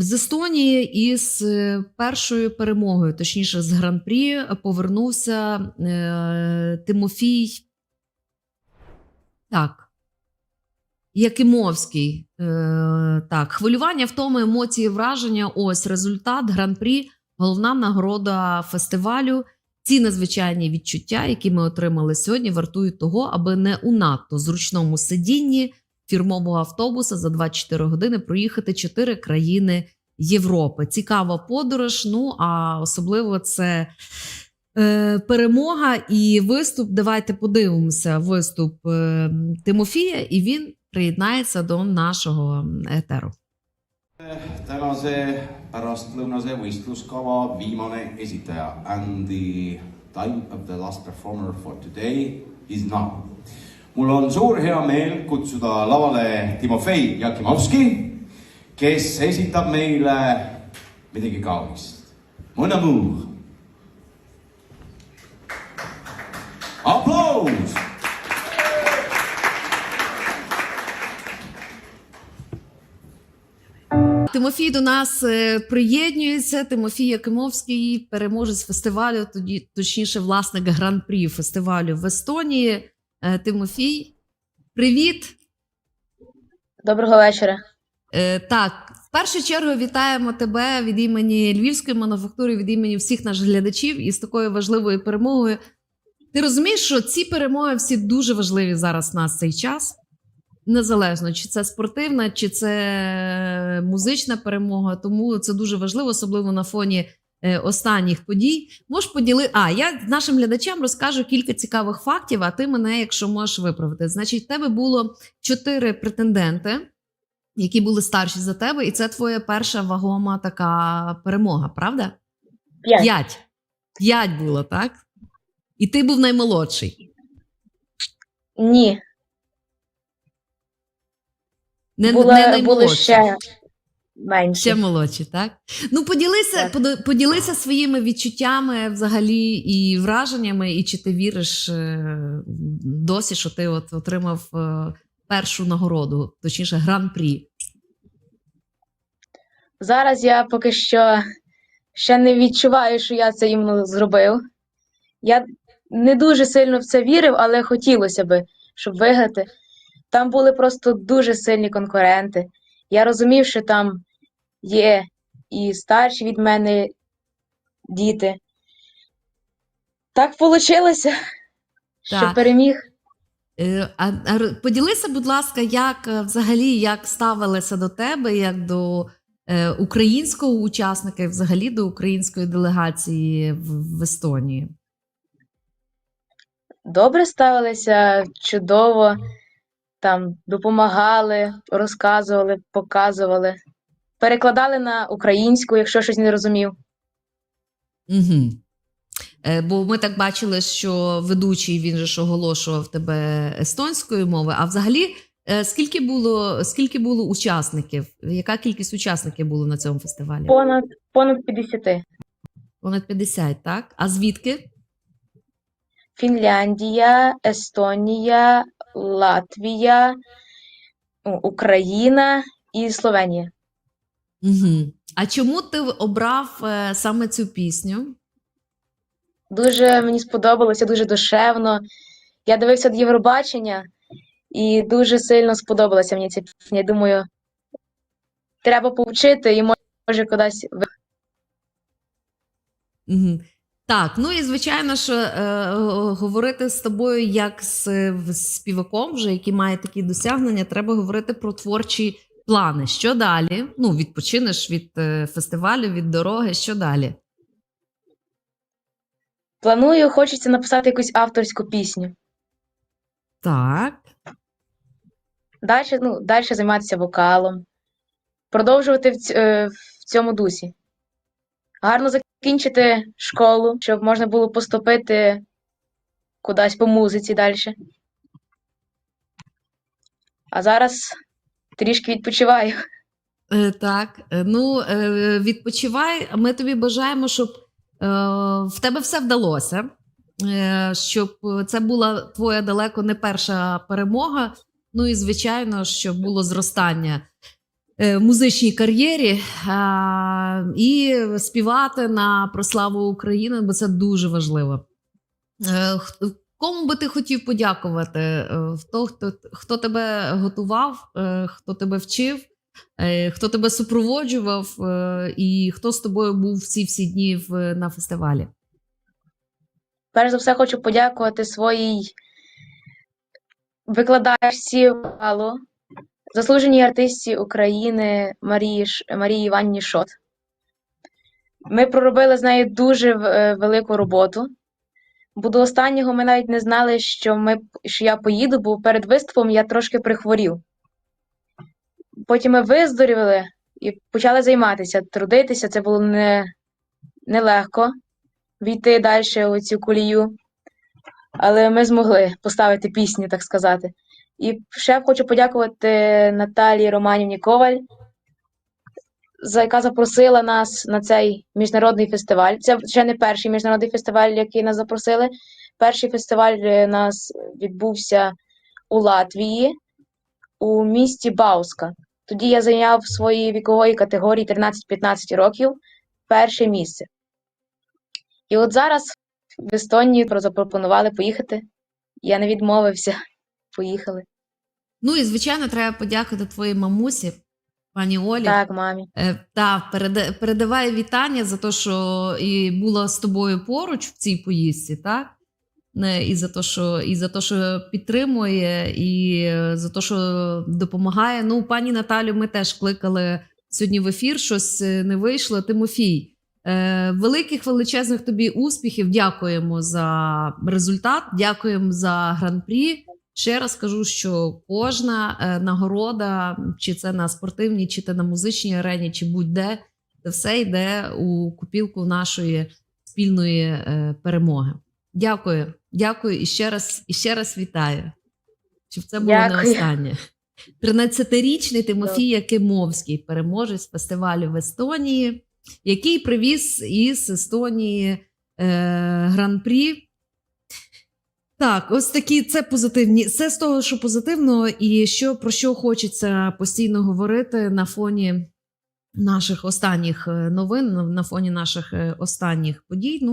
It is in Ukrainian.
З Естонії із е, першою перемогою, точніше, з гран-прі, повернувся е, Тимофій. Так. Якимовський. Е, так, хвилювання, втоми, емоції, враження. Ось результат гран-прі, головна нагорода фестивалю. Ці надзвичайні відчуття, які ми отримали сьогодні, вартують того, аби не у надто зручному сидінні фірмового автобуса за 24 години проїхати чотири країни Європи. Цікава подорож. Ну а особливо це е, перемога і виступ. Давайте подивимося виступ е, Тимофія, і він приєднається до нашого етеру. tänase pärastlõunase võistluskava viimane esitaja and the time of the last performer for today is now. Mul on suur hea meel kutsuda lavale Timofei Jakimovski, kes esitab meile midagi kaunist. Mon amour. aplaus. Тимофій до нас е, приєднується. Тимофій Якимовський, переможець фестивалю, тоді точніше, власник гран-прі фестивалю в Естонії. Е, Тимофій, привіт! Доброго вечора. Е, так, в першу чергу вітаємо тебе від імені Львівської мануфактури, від імені всіх наших глядачів із такою важливою перемогою. Ти розумієш, що ці перемоги всі дуже важливі зараз на цей час. Незалежно, чи це спортивна, чи це музична перемога. Тому це дуже важливо, особливо на фоні останніх подій. Можеш поділи. А я нашим глядачам розкажу кілька цікавих фактів, а ти мене, якщо можеш виправити. Значить, в тебе було чотири претенденти, які були старші за тебе, і це твоя перша вагома така перемога, правда? П'ять. П'ять. П'ять було, так? І ти був наймолодший. Ні, Не, були, не були наймолодший. ще менші. Ще молодші, так? Ну, поділися, Так. поділися своїми відчуттями взагалі і враженнями, і чи ти віриш е, досі, що ти от отримав е, першу нагороду, точніше, гран-прі. Зараз я поки що ще не відчуваю, що я це іменно зробив. Я не дуже сильно в це вірив, але хотілося би, щоб виграти. Там були просто дуже сильні конкуренти. Я розумів, що там є і старші від мене діти. Так вийшло, що переміг. Е, А, а поділися, будь ласка, як е, взагалі як ставилися до тебе, як до е, українського учасника, і взагалі до української делегації в, в Естонії. Добре ставилися, чудово, там допомагали, розказували, показували, перекладали на українську, якщо щось не розумів. Угу. Е, бо ми так бачили, що ведучий він же ж оголошував тебе естонською мовою. А взагалі, е, скільки було, скільки було учасників? Яка кількість учасників було на цьому фестивалі? Понад понад 50. Понад 50, так? А звідки? Фінляндія, Естонія, Латвія, ну, Україна і Словенія. Угу. А чому ти обрав е, саме цю пісню? Дуже мені сподобалося, дуже душевно. Я дивився Євробачення і дуже сильно сподобалася мені ця пісня. Я думаю, треба повчити і може кудись Угу. Так, ну і звичайно, що е, говорити з тобою як з, з співаком, вже який має такі досягнення, треба говорити про творчі плани. Що далі? Ну, відпочинеш від е, фестивалю, від дороги. Що далі? Планую, хочеться написати якусь авторську пісню. Так. Далі, ну, далі займатися вокалом, продовжувати в, ць- е, в цьому дусі. Гарно закінчити школу, щоб можна було поступити кудись по музиці далі. А зараз трішки відпочиваю. Е, так, е, ну е, відпочивай. Ми тобі бажаємо, щоб в тебе все вдалося, щоб це була твоя далеко не перша перемога. Ну і звичайно, щоб було зростання е, музичній кар'єрі і співати на прославу України, бо це дуже важливо. Кому би ти хотів подякувати? Е, Хто, хто, хто тебе готував, е, хто тебе вчив, е, хто тебе супроводжував, і хто з тобою був всі всі дні на фестивалі? Перш за все, хочу подякувати своїй викладачці Алло, заслуженій артистці України Марії, Марії Іванні Шот. Ми проробили з нею дуже велику роботу. Бо до останнього ми навіть не знали, що, ми, що я поїду, бо перед виступом я трошки прихворів. Потім ми виздоріли і почали займатися, трудитися. Це було не, нелегко війти далі у цю колію. Але ми змогли поставити пісню, так сказати. І ще хочу подякувати Наталії Романівні Коваль, за яка запросила нас на цей міжнародний фестиваль. Це ще не перший міжнародний фестиваль, який нас запросили. Перший фестиваль е, у нас відбувся у Латвії, у місті Бауска. Тоді я зайняв своїй вікової категорії 13-15 років перше місце. І от зараз в Естонію запропонували поїхати. Я не відмовився. Поїхали. Ну і звичайно, треба подякувати твоїй мамусі, пані Олі. Так, мамі. Е, Та передавай вітання за те, що і була з тобою поруч в цій поїздці, так? І за те, що і за те, що підтримує, і е, за те, що допомагає. Ну, пані Наталю, ми теж кликали сьогодні в ефір. Щось е, не вийшло. Тимофій, великих величезних тобі успіхів. Дякуємо за результат. Дякуємо за гран-прі. Ще раз кажу, що кожна е, нагорода, чи це на спортивній, чи це на музичній арені, чи будь-де, це все йде у купілку нашої спільної е, перемоги. Дякую, дякую і ще раз, і ще раз вітаю. Щоб це було не останнє. 13-річний Тимофій Якимовський, переможець фестивалю в Естонії, який привіз із Естонії е, гран-прі. Так, ось такі це позитивні. Все з того, що позитивно, і що про що хочеться постійно говорити на фоні наших останніх е, новин, на фоні наших е, останніх подій. Ну